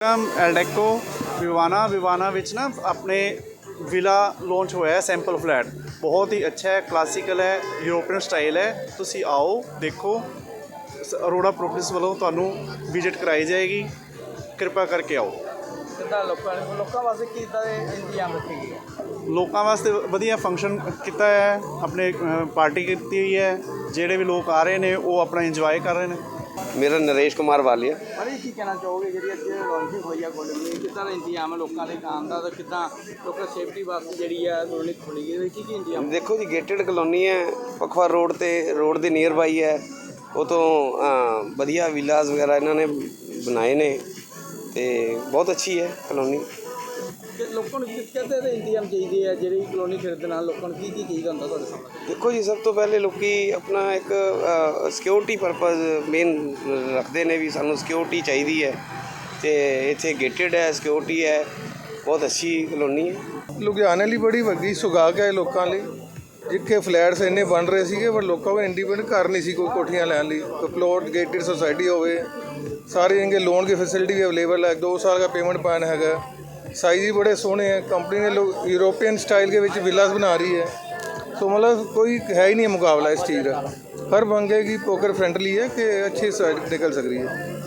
Ma'am ਐਲਡੈਕੋ ਵਿਵਾਨਾ ਵਿਵਾਨਾ ਵਿੱਚ ਨਾ ਆਪਣੇ ਵਿਲਾ ਲਾਂਚ ਹੋਇਆ ਹੈ ਸੈਂਪਲ ਫਲੈਟ ਬਹੁਤ ਹੀ ਅੱਛਾ ਹੈ ਕਲਾਸੀਕਲ ਹੈ ਯੂਰੋਪੀਅਨ ਸਟਾਈਲ ਹੈ। ਤੁਸੀਂ ਆਓ ਦੇਖੋ। ਅਰੋੜਾ ਪ੍ਰੋਪਰਟੀਜ਼ ਵੱਲੋਂ ਤੁਹਾਨੂੰ ਵਿਜ਼ਿਟ ਕਰਾਈ ਜਾਏਗੀ। ਕਿਰਪਾ ਕਰਕੇ ਆਓ। ਕਿੱਦਾਂ ਲੋਕਾਂ ਲੋਕਾਂ ਵਾਸਤੇ ਕਿੱਦਾਂ ਦੇ ਇੰਤਜ਼ਾਮ ਰੱਖੇ ਗਏ? ਲੋਕਾਂ ਵਾਸਤੇ ਵਧੀਆ ਫੰਕਸ਼ਨ ਕੀਤਾ ਹੈ ਆਪਣੇ ਪਾਰਟੀ ਕੀਤੀ ਹੋਈ ਹੈ। ਜਿਹੜੇ ਵੀ ਲੋਕ ਆ ਰਹੇ ਨੇ ਉਹ ਆਪਣਾ ਇੰਜੋਏ ਕਰ ਰਹੇ ਨੇ। ਮੇਰਾ ਨਰੇਸ਼ ਕੁਮਾਰ ਵਾਲੀਆ। ਭਾਜੀ ਕੀ ਕਹਿਣਾ ਚਾਹੋਗੇ? ਜਿਹੜੀ ਅੱਜ ਲਾਂਚਿੰਗ ਹੋਈ ਆ ਗੋਲਡਨ ਮੀਲ ਕਿੱਦਾਂ ਦਾ ਇੰਤਜ਼ਾਮ ਹੈ ਲੋਕਾਂ ਦੇ ਆਉਣ ਦਾ ਤੇ ਕਿੱਦਾਂ ਲੋਕਾਂ ਸੇਫਟੀ ਵਾਸਤੇ ਜਿਹੜੀ ਆ ਕਲੋਨੀ ਖੁੱਲੀ ਗਈ ਕੀ ਕੀ ਇੰਤਜ਼ਾਮ ਦੇਖੋ ਜੀ ਗੇਟਡ ਕਲੋਨੀ ਹੈ ਪਖਵਾ ਰੋਡ ਤੇ ਰੋਡ ਦੇ ਨੀਅਰ ਬਾਈ ਹੈ। ਉਹ ਤੋਂ ਵਧੀਆ ਵਿਲਾਸ ਵਗੈਰਾ ਇਹਨਾਂ ਨੇ ਬਣਾਏ ਨੇ ਤੇ ਬਹੁਤ ਅੱਛੀ ਹੈ ਕਲੋਨੀ ਲੋਕਾਂ ਨੂੰ ਕਿਸ ਕਿਹਦੇ ਦੇ ਇੰਤਜ਼ਾਮ ਚਾਹੀਦੇ ਆ ਜਿਹੜੀ ਕਲੋਨੀ ਖਰੀਦਣ ਨਾਲ ਲੋਕਾਂ ਨੂੰ ਕੀ ਕੀ ਚਾਹੀਦਾ ਹੁੰਦਾ ਤੁਹਾਡੇ ਸਾਹਮਣੇ? ਦੇਖੋ ਜੀ ਸਭ ਤੋਂ ਪਹਿਲੇ ਲੋਕੀ ਆਪਣਾ ਇੱਕ ਸਿਕਿਉਰਿਟੀ ਪਰਪਸ ਮੇਨ ਰੱਖਦੇ ਨੇ ਵੀ ਸਾਨੂੰ ਸਿਕਿਉਰਿਟੀ ਚਾਹੀਦੀ ਹੈ ਤੇ ਇੱਥੇ ਗੇਟਡ ਹੈ ਸਿਕਿਉਰਿਟੀ ਹੈ ਬਹੁਤ ਅੱਛੀ ਕਲੋਨੀ ਹੈ। ਲੁਧਿਆਣੇ ਲਈ ਬੜੀ ਵੱਡੀ ਸੁਗਾਗ ਹੈ ਲੋਕਾਂ ਲਈ ਜਿੱਥੇ ਫਲੈਟਸ ਇੰਨੇ ਬਣ ਰਹੇ ਸੀਗੇ ਪਰ ਲੋਕਾਂ ਕੋਲ ਇੰਡੀਪੈਂਡੈਂਟ ਘਰ ਨਹੀਂ ਸੀ ਕੋਈ ਕੋਠੀਆਂ ਲੈਣ ਲਈ। ਪਲੋਟ ਗੇਟਡ ਸੁਸਾਇਟੀ ਹੋਵੇ ਸਾਰੇ ਇਨਕੇ ਲੋਨ ਦੀ ਫੈਸਿਲਿਟੀ ਵੀ ਅਵੇਲੇबल ਹੈ 2 ਸਾਲ ਦਾ ਪੇਮੈਂਟ ਪਲਾਨ ਹੈਗਾ। ਸਾਈਜ਼ ਵੀ ਬੜੇ ਸੋਹਣੇ ਹੈ ਕੰਪਨੀ ਨੇ ਲੋਕ ਯੂਰੋਪੀਅਨ ਸਟਾਈਲ ਦੇ ਵਿੱਚ ਵਿਲਾਸ ਬਣਾ ਰਹੀ ਹੈ ਸੋ ਮਤਲਬ ਕੋਈ ਹੈ ਹੀ ਨਹੀਂ ਮੁਕਾਬਲਾ ਇਸ ਚੀਜ਼ ਦਾ ਹਰ ਬੰਗੇ की पोकर फ्रेंडली है कि अच्छी साइड निकल सक रही है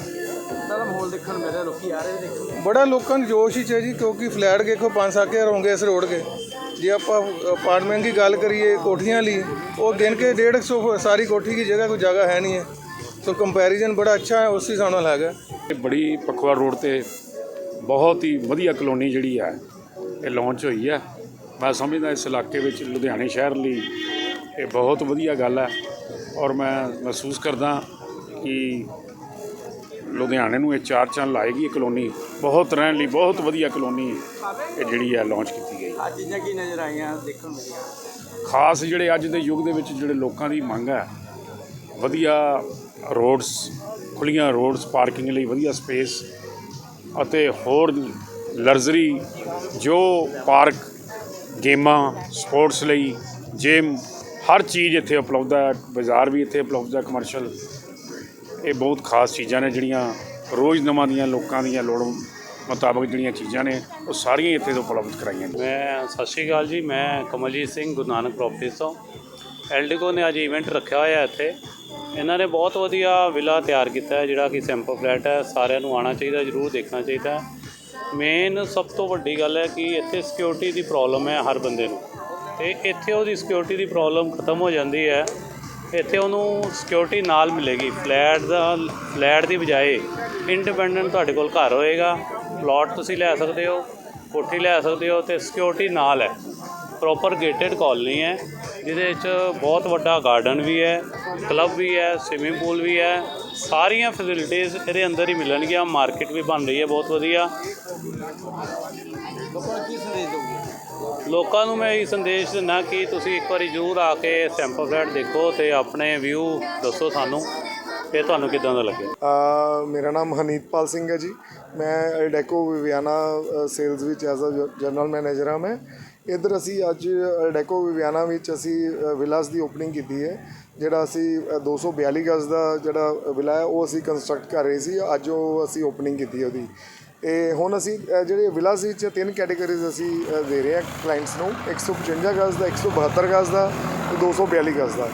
ਕਿੱਦਾਂ ਦਾ ਮਾਹੌਲ ਦੇਖਣ ਨੂੰ ਮਿਲ ਰਿਹਾ ਲੋਕੀ ਆ ਰਹੇ ਨੇ ਦੇਖਣ ਬੜਾ ਲੋਕਾਂ ਨੂੰ ਜੋਸ਼ ਹੀ ਹੈ ਜੀ ਕਿਉਂਕਿ ਫਲੈਟ ਦੇਖੋ 5-7 ਹਜ਼ਾਰ ਹੋਣਗੇ ਇਸ ਰੋਡ ਕੇ ਜੇ ਆਪਾਂ ਅਪਾਰਟਮੈਂਟ ਦੀ ਗੱਲ ਕਰੀਏ ਕੋਠੀਆਂ ਲਈ ਉਹ ਗਿਣ ਕੇ 150 ਸਾਰੀ ਕੋਠੀ ਦੀ ਜਗ੍ਹਾ ਕੋਈ ਜਗ੍ਹਾ ਹੈ ਨਹੀਂ ਹੈ ਸੋ ਕੰਪੈਰੀਜ਼ਨ ਬੜਾ ਅੱਛਾ ਹੈ ਉਸ ਹਿਸਾਬ ਨਾਲ ਹੈਗਾ ਇਹ ਬੜੀ ਪਖਵਾ ਰੋਡ ਤੇ ਬਹੁਤ ਹੀ ਵਧੀਆ ਕਲੋਨੀ ਜਿਹੜੀ ਹੈ ਇਹ ਲਾਂਚ ਹੋਈ ਹੈ। ਮੈਂ ਸਮਝਦਾ ਇਸ ਇਲਾਕੇ ਵਿੱਚ ਲੁਧਿਆਣੇ ਸ਼ਹਿਰ ਲਈ ਇਹ ਬਹੁਤ ਵਧੀਆ ਗੱਲ ਹੈ ਔਰ ਮੈਂ ਮਹਿਸੂਸ ਕਰਦਾ ਕਿ ਲੁਧਿਆਣੇ ਨੂੰ ਇਹ ਚਾਰ ਚੰਨ ਲਾਏਗੀ ਇਹ ਕਲੋਨੀ। ਬਹੁਤ ਰਹਿਣ ਲਈ ਬਹੁਤ ਵਧੀਆ ਕਲੋਨੀ ਇਹ ਜਿਹੜੀ ਹੈ ਲਾਂਚ ਕੀਤੀ ਗਈ। ਆ ਚੀਜ਼ਾਂ ਕੀ ਨਜ਼ਰ ਆਈਆਂ ਦੇਖਣ ਮਿਲੀਆਂ ਖਾਸ ਜਿਹੜੇ ਅੱਜ ਦੇ ਯੁੱਗ ਦੇ ਵਿੱਚ ਜਿਹੜੇ ਲੋਕਾਂ ਦੀ ਮੰਗ ਹੈ ਵਧੀਆ ਰੋਡਸ ਖੁੱਲੀਆਂ ਰੋਡਸ ਪਾਰਕਿੰਗ ਲਈ ਵਧੀਆ ਸਪੇਸ ਅਤੇ ਹੋਰ ਲਗਜ਼ਰੀ ਜੋ ਪਾਰਕ ਗੇਮਾਂ, ਸਪੋਰਟਸ ਲਈ ਜਿਮ ਹਰ ਚੀਜ਼ ਇੱਥੇ ਉਪਲਬਧ ਹੈ, ਬਾਜ਼ਾਰ ਵੀ ਇੱਥੇ ਉਪਲਬਧ ਹੈ ਕਮਰਸ਼ੀਅਲ ਇਹ ਬਹੁਤ ਖਾਸ ਚੀਜ਼ਾਂ ਨੇ ਜਿਹੜੀਆਂ ਰੋਜ਼ ਨਵਾਂ ਦੀਆਂ ਲੋਕਾਂ ਦੀਆਂ ਲੋੜ ਮੁਤਾਬਕ ਜਿਹੜੀਆਂ ਚੀਜ਼ਾਂ ਨੇ, ਉਹ ਸਾਰੀਆਂ ਇੱਥੇ ਤੋਂ ਉਪਲਬਧ ਕਰਾਈਆਂ ਨੇ ਮੈਂ ਸਤਿ ਸ਼੍ਰੀ ਅਕਾਲ ਜੀ, ਮੈਂ ਕਮਲਜੀਤ ਸਿੰਘ, ਗੁਰੂ ਨਾਨਕ ਪ੍ਰੋਪਰਟੀਜ਼ ਤੋਂ। ਐਲਡੀਕੋ ਨੇ ਅੱਜ ਇਵੈਂਟ ਰੱਖਿਆ ਹੋਇਆ ਇੱਥੇ। ਇਹਨਾਂ ਨੇ ਬਹੁਤ ਵਧੀਆ ਵਿਲਾ ਤਿਆਰ ਕੀਤਾ ਹੈ, ਜਿਹੜਾ ਕਿ ਸੈਂਪਲ ਫਲੈਟ ਹੈ। ਸਾਰਿਆਂ ਨੂੰ ਆਉਣਾ ਚਾਹੀਦਾ, ਜਰੂਰ ਦੇਖਣਾ ਚਾਹੀਦਾ ਮੇਨ ਸਭ ਤੋਂ ਵੱਡੀ ਗੱਲ ਹੈ ਕਿ ਇੱਥੇ ਸਿਕਿਉਰਿਟੀ ਦੀ ਪ੍ਰੋਬਲਮ ਹੈ ਹਰ ਬੰਦੇ ਨੂੰ। ਤੇ ਇੱਥੇ ਉਹਦੀ ਸਿਕਿਉਰਿਟੀ ਦੀ ਪ੍ਰੋਬਲਮ ਖਤਮ ਹੋ ਜਾਂਦੀ ਹੈ। ਇੱਥੇ ਉਹਨੂੰ ਸਿਕਿਉਰਿਟੀ ਨਾਲ ਮਿਲੇਗੀ। ਫਲੈਟ ਦਾ ਫਲੈਟ ਦੀ ਬਜਾਏ ਇੰਡੀਪੈਂਡੈਂਟ ਤੁਹਾਡੇ ਕੋਲ ਘਰ ਹੋਏਗਾ। ਪਲਾਟ ਤੁਸੀਂ ਲੈ ਸਕਦੇ ਹੋ, ਕੋਠੀ ਲੈ ਸਕਦੇ ਹੋ ਤੇ ਸਿਕਿਉਰਿਟੀ ਨਾਲ ਹੈ। ਪ੍ਰੋਪਰ ਗੇਟਡ ਕਾਲਨੀ ਹੈ। ਜਿਹਦੇ ਵਿੱਚ ਬਹੁਤ ਵੱਡਾ ਗਾਰਡਨ ਵੀ ਹੈ ਕਲੱਬ ਵੀ ਹੈ ਸਵਿਮਿੰਗ ਪੂਲ ਵੀ ਹੈ। ਸਾਰੀਆਂ ਫੈਸਿਲਿਟੀਆਂ ਇਹਦੇ ਅੰਦਰ ਹੀ ਮਿਲਣਗੀਆਂ ਮਾਰਕੀਟ ਵੀ ਬਣ ਰਹੀ ਹੈ ਬਹੁਤ ਵਧੀਆ। ਲੋਕਾਂ ਨੂੰ ਮੈਂ ਇਹ ਸੰਦੇਸ਼ ਦਿੰਦਾ ਕਿ ਤੁਸੀਂ ਇੱਕ ਵਾਰੀ ਜ਼ਰੂਰ ਆ ਕੇ ਸੈਂਪਲ ਫਲੈਟ ਦੇਖੋ ਤੇ ਆਪਣੇ ਵਿਊ ਦੱਸੋ ਸਾਨੂੰ ਇਹ ਤੁਹਾਨੂੰ ਕਿਦਾਂ ਦਾ ਲੱਗਿਆ ਅ, ਮੇਰਾ ਨਾਮ ਹਨੀਤਪਾਲ ਸਿੰਘ ਹੈ ਜੀ। ਮੈਂ ਡੈਕੋ ਵਿਵਿਆਨਾ ਸੇਲਸ ਵਿੱਚ ਐਜ਼ ਅ ਜਨਰਲ ਮੈਨੇਜਰ ਹਾਂ ਮੈਂ। ਇੱਧਰ ਅਸੀਂ ਅੱਜ ਡੈਕੋ ਵਿਵਿਆਨਾ ਵਿੱਚ ਅਸੀਂ ਵਿਲਾਸ ਦੀ ਓਪਨਿੰਗ ਕੀਤੀ ਹੈ। ਜਿਹੜਾ ਅਸੀਂ ਅ, 242 ਗਜ਼ ਦਾ ਜਿਹੜਾ ਵਿਲਾ ਹੈ ਉਹ ਅਸੀਂ ਕੰਸਟਰਕਟ ਕਰ ਰਹੇ ਸੀ। ਅੱਜ ਉਹ ਅਸੀਂ ਓਪਨਿੰਗ ਕੀਤੀ ਉਹਦੀ। ਇਹ ਹੁਣ ਅਸੀਂ ਜਿਹੜੇ ਵਿਲਾਸ ਵਿੱਚ ਤਿੰਨ ਕੈਟਾਗਰੀਜ਼ ਅਸੀਂ ਦੇ ਰਹੇ ਹਾਂ ਕਲਾਇੰਟਸ ਨੂੰ। 155 ਗਜ਼ ਦਾ 172 ਗਜ਼ ਦਾ ਤੇ 242 ਗਜ਼ ਦਾ।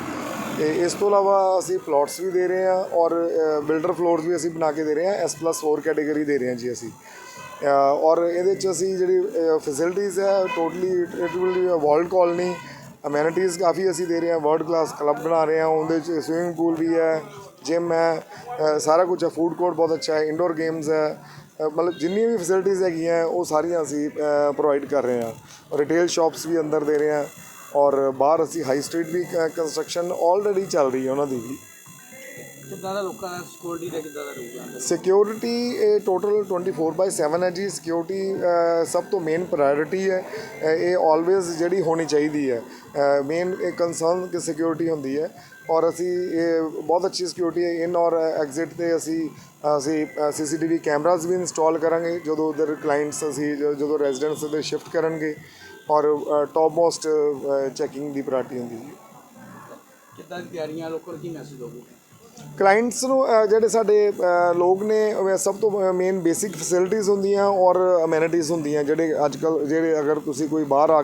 ਤੇ ਇਸ ਤੋਂ ਇਲਾਵਾ ਅਸੀਂ ਪਲਾਟਸ ਵੀ ਦੇ ਰਹੇ ਹਾਂ ਔਰ ਬਿਲਡਰ ਫਲੋਰਸ ਵੀ ਅਸੀਂ ਬਣਾ ਕੇ ਦੇ ਰਹੇ ਹਾਂ। S+4 ਕੈਟਾਗਰੀ ਦੇ ਰਹੇ ਹਾਂ ਜੀ ਅਸੀਂ। ਔਰ ਇਹਦੇ ਚ ਅਸੀਂ ਜਿਹੜੀ ਫੈਸਿਲਿਟੀਜ਼ ਹੈ totally it will be world colony amenities ਕਾਫੀ ਅਸੀਂ ਦੇ ਰਹੇ ਹਾਂ ਵਰਲਡ ਕਲਾਸ ਕਲੱਬ ਬਣਾ ਰਹੇ ਹਾਂ, ਉਹਦੇ ਚ ਸਵਿਮਿੰਗ ਪੂਲ ਵੀ ਹੈ ਜਿਮ ਹੈ ਸਾਰਾ ਕੁਝ ਹੈ ਫੂਡ ਕੋਰਟ ਬਹੁਤ ਅੱਛਾ ਹੈ ਇਨਡੋਰ ਗੇਮਸ ਹੈ ਮਤਲਬ ਜਿੰਨੀਆਂ ਵੀ ਫੈਸਿਲਿਟੀਜ਼ ਹੈਗੀਆਂ, ਉਹ ਸਾਰੀਆਂ ਅਸੀਂ ਪ੍ਰੋਵਾਈਡ ਕਰ ਰਹੇ ਹਾਂ ਰਿਟੇਲ ਸ਼ਾਪਸ ਵੀ ਅੰਦਰ ਦੇ ਰਹੇ ਹਾਂ, ਔਰ ਬਾਹਰ ਅਸੀਂ ਹਾਈ ਸਟਰੀਟ ਵੀ ਕੰਸਟਰਕਸ਼ਨ ਆਲਰੇਡੀ ਚੱਲ ਰਹੀ ਹੈ ਉਹਨਾਂ ਦੀ ਵੀ। ਕਿੱਦਾਂ ਦਾ ਲੋਕਾਂ ਦਾ ਸਿਕਿਉਰਿਟੀ ਦਾ ਕਿੱਦਾਂ ਦਾ ਰਹੂਗਾ ਸਿਕਿਉਰਿਟੀ ਇਹ ਟੋਟਲ 24/7 ਹੈ ਜੀ। ਸਿਕਿਉਰਿਟੀ ਸਭ ਤੋਂ ਮੇਨ ਪ੍ਰਾਇੋਰਟੀ ਹੈ। ਇਹ ਆਲਵੇਜ਼ ਜਿਹੜੀ ਹੋਣੀ ਚਾਹੀਦੀ ਹੈ। ਮੇਨ ਕੰਸਰਨ ਕਿ ਸਿਕਿਉਰਿਟੀ ਹੁੰਦੀ ਹੈ। ਔਰ ਅਸੀਂ ਇਹ ਬਹੁਤ ਅੱਛੀ ਸਿਕਿਉਰਿਟੀ ਹੈ। ਇਨ ਔਰ ਐਗਜ਼ਿਟ ਤੇ ਅਸੀਂ ਅਸੀਂ ਸੀਸੀਟੀਵੀ ਕੈਮਰਾਜ਼ ਵੀ ਇੰਸਟਾਲ ਕਰਾਂਗੇ। ਜਦੋਂ ਉਧਰ ਕਲਾਇੰਟਸ ਅਸੀਂ ਜਦੋਂ ਰੈਜ਼ੀਡੈਂਟਸ ਦੇ ਸ਼ਿਫਟ ਕਰਨਗੇ। ਔਰ ਟੌਪ ਮੋਸਟ ਚੈਕਿੰਗ ਦੀ ਪ੍ਰਾਇੋਰਟੀ ਹੁੰਦੀ ਹੈ ਕਿੱਦਾਂ ਤਿਆਰੀਆਂ ਲੋਕਾਂ ਨੂੰ ਕੀ ਮੈਸੇਜ ਦੋਗੇ ਕਲਾਇੰਟਸ ਨੂੰ ਜਿਹੜੇ ਸਾਡੇ ਲੋਕ ਨੇ ਸਭ ਤੋਂ ਮੇਨ ਬੇਸਿਕ ਫੈਸਿਲਿਟੀਜ਼ ਹੁੰਦੀਆਂ ਔਰ ਅਮੈਨਿਟੀਜ਼ ਹੁੰਦੀਆਂ, ਜਿਹੜੇ ਅੱਜ ਕੱਲ ਜਿਹੜੇ ਅਗਰ ਤੁਸੀਂ ਕੋਈ ਬਾਹਰ ਆ ਕੇ